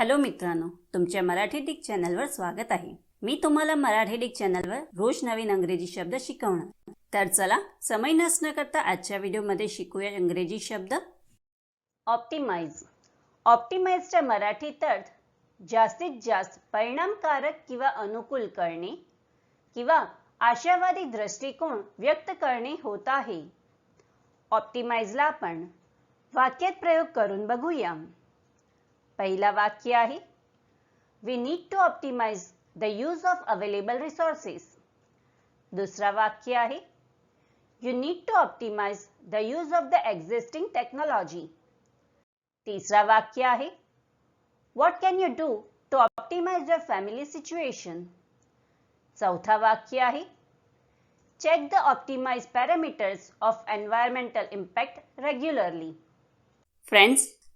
Hello मित्रांनो तुमच्या Marathi Dick चॅनलवर स्वागत आहे. मी तुम्हाला मराठी डिक चॅनलवर रोज नवीन अंग्रेजी शब्द शिकवणार. तर चला समय नसणं करता आजच्या व्हिडिओमध्ये शिकूया इंग्रजी शब्द. ऑप्टिमाइज ऑप्टिमाइजच्या मराठीत अर्थ जास्तीत जास्त परिणामकारक किंवा अनुकूल करणे किंवा आशावादी दृष्टिकोन व्यक्त करणे होत आहे. ऑप्टिमाइजला आपण वाक्यात प्रयोग करून बघूया. पहिला वाक्य आहे. We need to optimise the use of available resources दुसरा वाक्य आहे. You need to optimise the use of the existing technology तिसरा वाक्य आहे. What can you do to optimise your family situation चौथा वाक्य आहे. Check the optimise parameters of environmental impact regularly friends